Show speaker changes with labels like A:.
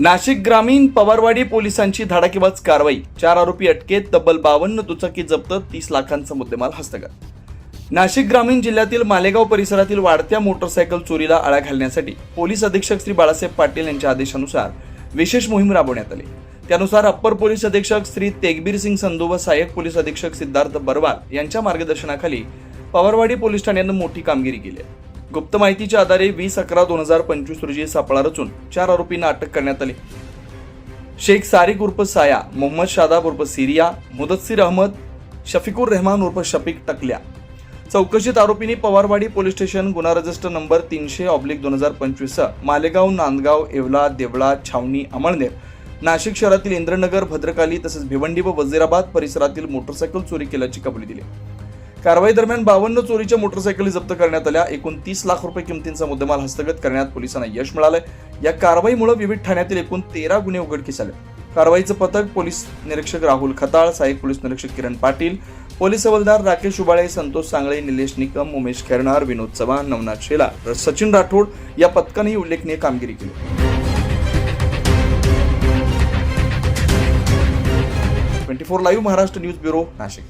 A: नाशिक ग्रामीण पवारवाडी पोलिसांची धडाकेबाज कारवाई. चार आरोपी अटकेत तब्बल बावन्न दुचाकी जप्त तीस लाखांचा मुद्देमाल हस्तगत. नाशिक ग्रामीण जिल्ह्यातील मालेगाव परिसरातील वाढत्या मोटरसायकल चोरीला आळा घालण्यासाठी पोलीस अधीक्षक श्री बाळासाहेब पाटील यांच्या आदेशानुसार विशेष मोहीम राबवण्यात आली. त्यानुसार अप्पर पोलीस अधीक्षक श्री तेगबीर सिंग संधू व सहाय्यक पोलीस अधीक्षक सिद्धार्थ बरवाल यांच्या मार्गदर्शनाखाली पवारवाडी पोलीस ठाण्यानं मोठी कामगिरी केली आहे. गुप्त माहितीच्या आधारे वीस अकरा दोन हजार पंचवीस रोजी सापळा रचून चार आरोपींना अटक करण्यात आली. शेख सारिक उर्फ साया मोहम्मद शादाब उर्फ सिरिया मुदस्सीर अहमद शफिकुर रहमान उर्फ शफिक टकल्या. चौकशीत आरोपींनी पवारवाडी पोलीस स्टेशन गुन्हा रजिस्टर नंबर तीनशे ऑब्लिक दोन हजार पंचवीस मालेगाव नांदगाव येवला देवळा छावणी अमळनेर नाशिक शहरातील इंद्रनगर भद्रकाली तसेच भिवंडी व वजिराबाद परिसरातील मोटरसायकल चोरी केल्याची कबुली दिली. कारवाई दरम्यान बावन्न चोरीच्या मोटरसायकली जप्त करण्यात आल्या. एकूण तीस लाख रुपये किमतींचा मुद्देमाल हस्तगत करण्यात पोलिसांना यश मिळालंय. या कारवाईमुळे विविध ठाण्यातील एकूण तेरा गुन्हे उघडकीस आले. कारवाईचं पथक पोलीस निरीक्षक राहुल खताळ सहाय्यक पोलीस निरीक्षक किरण पाटील पोलीस हवालदार राकेश उबाळे संतोष सांगळे निलेश निकम उमेश खेरणार विनोद चव्हाण नवनाथ शेला सचिन राठोड या पथकानेही उल्लेखनीय कामगिरी केली. Twenty four live Maharashtra news bureau Nashik.